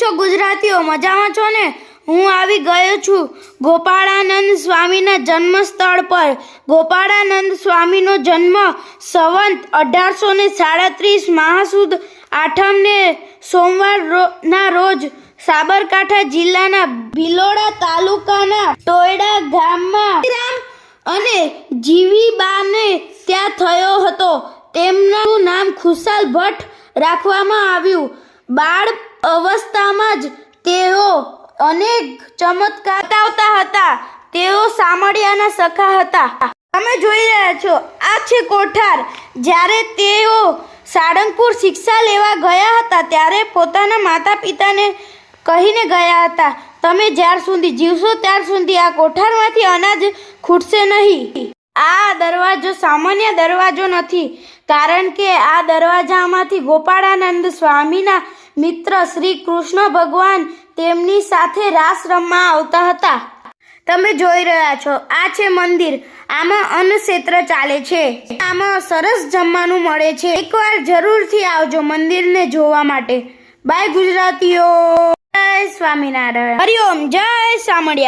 છો ગુજરાતીઓ? મજામાં છો ને? હું આવી ગયો છું ગોપાળાનંદ સ્વામીના જન્મસ્થળ પર. ગોપાળાનંદ સ્વામીનો જન્મ સંવંત અઢારસો ને સાડત્રીસ મહાસુદ આઠમને સોમવાર ના રોજ સાબરકાંઠા જિલ્લાના ભિલોડા તાલુકાના ટોયડા ગામમાં અને જીવીબાને ત્યાં થયો હતો. તેમનું નામ ખુશાલ ભટ્ટ રાખવામાં આવ્યું. બાળ અવસ્થામાં જ તેઓ અનેક ચમત્કાર બતાવતા હતા. તેઓ સામળિયાના સખા હતા. તમે જોઈ રહ્યા છો, આ છે કોઠાર. જ્યારે તેઓ સાળંગપુર શિક્ષા લેવા ગયા હતા, ત્યારે પોતાના માતા પિતાને કહીને ગયા હતા, તમે જ્યાર સુધી જીવશો, ત્યાર સુધી આ કોઠારમાંથી અનાજ ખૂટશે નહીં. આ દરવાજો સામાન્ય દરવાજો નથી, કારણ કે આ દરવાજામાંથી ગોપાળાનંદ સ્વામીના મિત્ર શ્રી કૃષ્ણ ભગવાન તેમની સાથે રાસ રમવા આવતા હતા. તમે જોઈ રહ્યા છો, આ છે મંદિર. આમાં અન્ન ક્ષેત્ર ચાલે છે. આમાં સરસ જમવાનું મળે છે. એકવાર જરૂરથી આવજો મંદિરને જોવા માટે. બાય ગુજરાતીઓ. જય સ્વામિનારાયણ. હરિઓમ જય સામળિયા.